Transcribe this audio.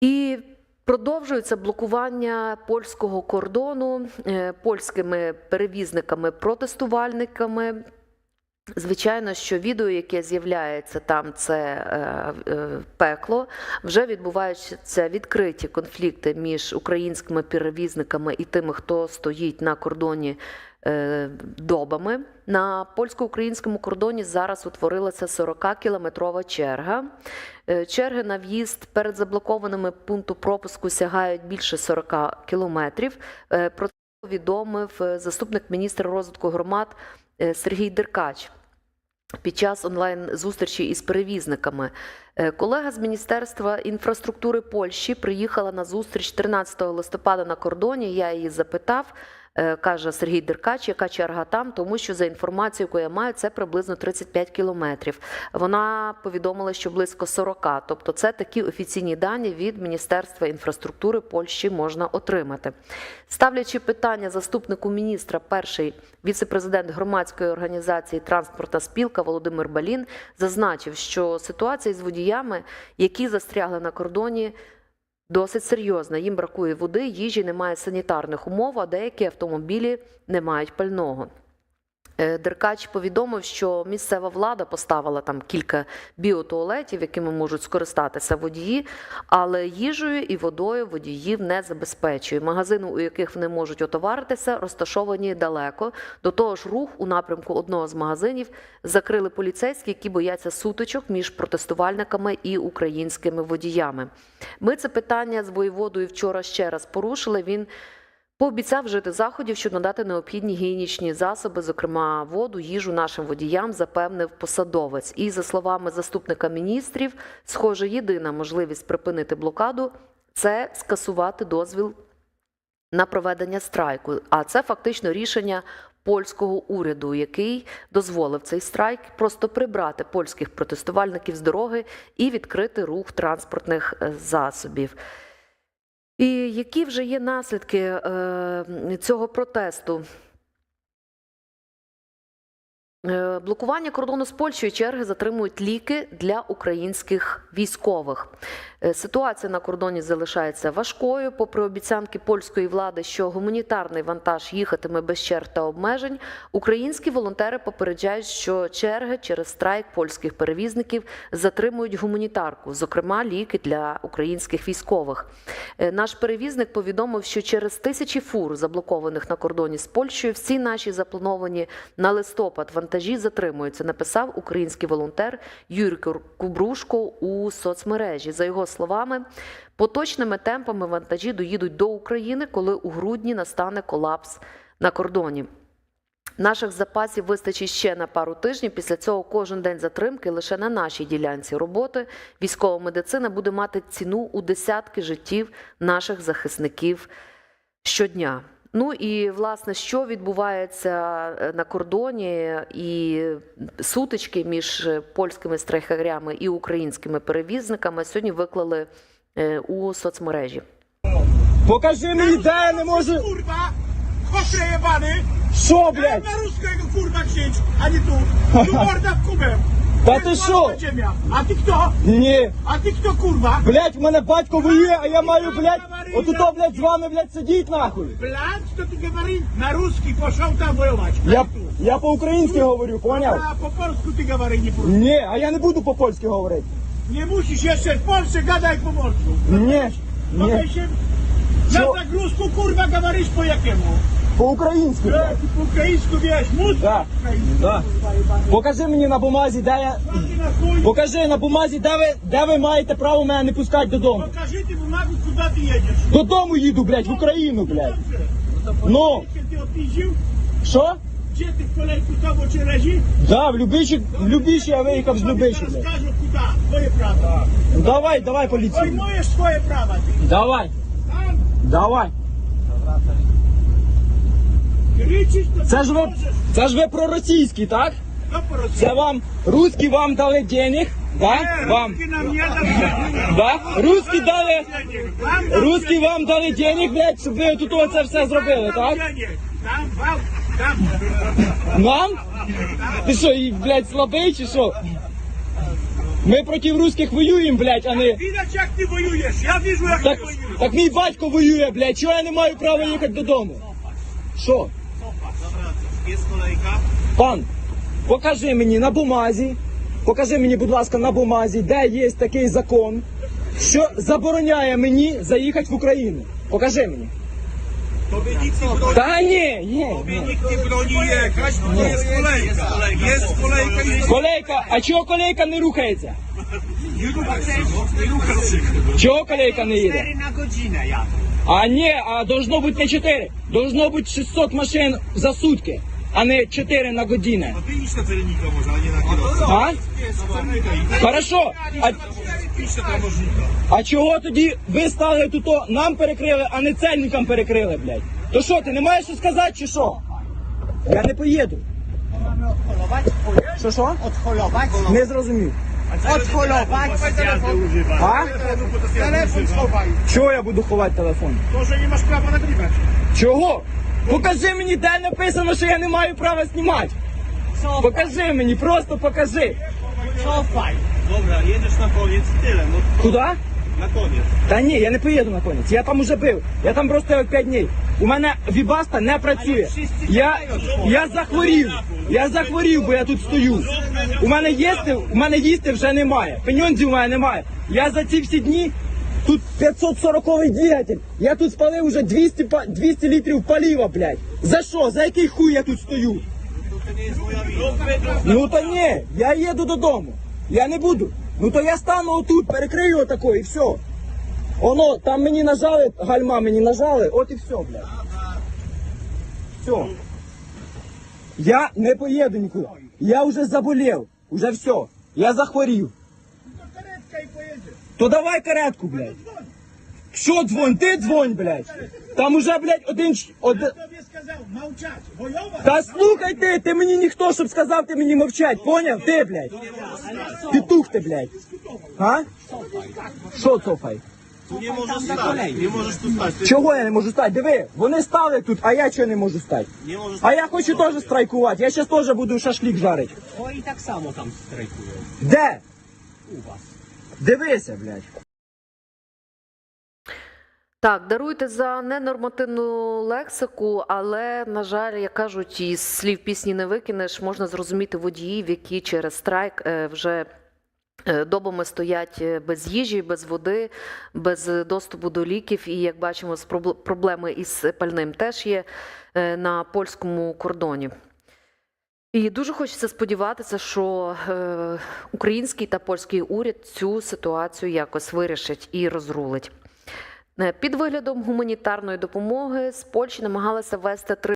І продовжується блокування польського кордону е, польськими перевізниками-протестувальниками. Звичайно, що відео, яке з'являється там, це е, е, пекло. Вже відбуваються відкриті конфлікти між українськими перевізниками і тими, хто стоїть на кордоні добами. На польсько-українському кордоні зараз утворилася 40-кілометрова черга. Е, Черги на в'їзд перед заблокованими пункту пропуску сягають більше 40 кілометрів. Е, Про це повідомив е, заступник міністра розвитку громад е, Сергій Деркач. Під час онлайн-зустрічі із перевізниками Е, колега з Міністерства інфраструктури Польщі приїхала на зустріч 13 листопада на кордоні. Я її запитав, е, каже Сергій Деркач, яка черга там, тому що за інформацією, яку я маю, це приблизно 35 кілометрів. Вона повідомила, що близько 40. Тобто, це такі офіційні дані від Міністерства інфраструктури Польщі можна отримати. Ставлячи питання заступнику міністра, перший віце-президент громадської організації Транспортна спілка Володимир Балін зазначив, що ситуація з водіями, які застрягли на кордоні. Досить серйозна. Їм бракує води, їжі, немає санітарних умов, а деякі автомобілі не мають пального. Е, Деркач повідомив, що місцева влада поставила там кілька біотуалетів, якими можуть скористатися водії, але їжею і водою водіїв не забезпечує. Магазини, у яких вони можуть отоваритися, розташовані далеко. До того ж, рух у напрямку одного з магазинів закрили поліцейські, які бояться сутичок між протестувальниками і українськими водіями. Ми це питання з воєводою вчора ще раз порушили. Він Пообіцяв вжити заходів, щоб надати необхідні гігієнічні засоби, зокрема воду, їжу нашим водіям, запевнив посадовець. І за словами заступника міністрів, схоже, єдина можливість припинити блокаду це скасувати дозвіл на проведення страйку. А це фактично рішення польського уряду, який дозволив цей страйк просто прибрати польських протестувальників з дороги і відкрити рух транспортних е, засобів. Які вже є наслідки е, цього протесту? Е, Блокування кордону з Польщею черги затримують ліки для українських військових. Е, Ситуація на кордоні залишається важкою. Попри обіцянки польської влади, що гуманітарний вантаж їхатиме без черг та обмежень, українські волонтери попереджають, що черги через страйк польських перевізників затримують гуманітарку, зокрема ліки для українських військових. Е, Наш перевізник повідомив, що через тисячі фур, заблокованих на кордоні з Польщею, всі наші заплановані на листопад вантажі затримуються. Написав український волонтер Юрій Кубрушко у соцмережі. За його словами, поточними темпами вантажі доїдуть до України, коли у грудні настане колапс на кордоні. Наших запасів вистачить ще на пару тижнів. Після цього кожен день затримки лише на нашій ділянці роботи військова медицина буде мати ціну у десятки життів наших захисників щодня. Ну і власне, що відбувається е, на кордоні, і сутички між е, польськими страйкарями і українськими перевізниками сьогодні виклали е, у соцмережі. Покажи мені, де я не можу. Kurwa! Chostre jebany! Що, блядь? Na ruskiego kurwa krzycz, a nie tu! Tu morda w kubę! Та ти що? A ty kto? Ні. A ty kto kurwa? Блядь, в мене батько воює, а я маю, блядь, отуто, блядь, з вами, блядь, сидіть нахуй. Blać, to ty говори na ruski, poszел tam wojować! a Я, я по-українськи говорю, поняв? Po polsku ty говори nie po Ні, а я не буду по-польськи говорити. Nie musisz jeszcze w Polsce gadaj po polsku! Ні, ні, zagrózku kurwa говоришь po jakiemu? По-українськи, блядь. Ty po ukraińsku Да. Да. Покажи мені на бумазі, де я... Покажи на бумазі, де ви, де ви маєте право мене не пускати додому. Покажи ты бумагу, куда ты едешь! Додому їду, блядь, в Україну, блядь. Ну, Ty odpiził? що? Gdzie ty w kolejku to czy lezi? Да, в Любичі, в Любичі я виїхав з Любичі, Teraz блядь. кажу, куда? Твоє право. Давай, давай поліцію. Поймуєш своє право ти. Давай, Там давай. Це ж ви, це ж ви проросійські, так? Це вам, русські вам дали денег, да? Е, Вам, да? Русські дали, русські вам дали денег, блядь, щоб ви тут оце все зробили, так? Нам? Ти що, і, блядь, слабий чи що? Ми проти русських воюємо, блядь, а не. Видать, як ти воюєш. Я вижу, як Так, ти воюєш. так мій батько воює, блядь, чого я не маю права їхати додому? Що? Пан, покажи мені на бумазі, покажи мені, будь ласка, на бумазі, де є такий закон, що забороняє мені заїхати в Україну. Покажи мені. Та ні, ні. Колейка, а чого колейка не рухається? Чого колейка не їде? А ні, а должно бути не 4. Должно бути 600 машин за сутки, а не 4 на годину. А? Хорошо. А, а чого тоді ви стали тут, о, нам перекрили, а не цельникам перекрили, блядь? То що, ти не маєш що сказати чи що? Я не поїду. Що що? Odholować? Не зрозумів. Odholować? А? Telefon schowaj. Чого я буду ховати телефон? To, że nie masz prawa nagrywać. Чого? Покажи мені, де написано, що я не маю права знімати. Покажи мені, просто покажи. Cofaj! Dobra, jedziesz na koniec tyle. No Куди? na koniec. Та ні, я не поїду на конець. Я там уже бив. Я там просто 5 днів. У мене вібаста не працює. Я, я захворів. Я захворів, бо я тут стою. У мене їсти, у мене їсти вже немає. Пеньонзів у мене немає. Я за ці всі дні. Тут 540 двигатель. Я тут спалив уже 200, 200 літрів паліва, блядь. За що? За який хуй я тут стою? Ну то ні, я їду додому. Я не буду. Ну то я стану отут, перекрию отако і все. Оно, там мені нажали, гальма мені нажали, от і все, блядь. Все. Я не поїду нікуди. Я вже заболів. Уже все. Я захворів. То давай каретку, блядь. Що дзвонь? Ти дзвонь, блядь. Там уже, блядь, один. ч- один... Tobie skazał małczać. Та слухай ти, ти мені ніхто, щоб сказав, ти мені мовчать, поняв? Ти, блядь. Петух ти, блядь. А? Що цофай? Nie możesz stać. Nie możesz tu stać. Чого я не можу стати? Диви, вони стали тут, а я чого не можу стати? А я хочу теж страйкувати. Я зараз теж буду шашлик жарити. I tak samo tam strajkują. Де? U was. Дивися, блядь. Так, даруйте за ненормативну лексику, але, на жаль, як кажуть, із слів пісні не викинеш, можна зрозуміти водіїв, які через страйк е, вже е, добами стоять е, без їжі, без води, без доступу до ліків. І як бачимо, проблеми із пальним теж є на польському кордоні. І дуже хочеться сподіватися, що е, український та польський уряд цю ситуацію якось вирішить і розрулить. Е, Під виглядом гуманітарної допомоги з Польщі намагалися вести три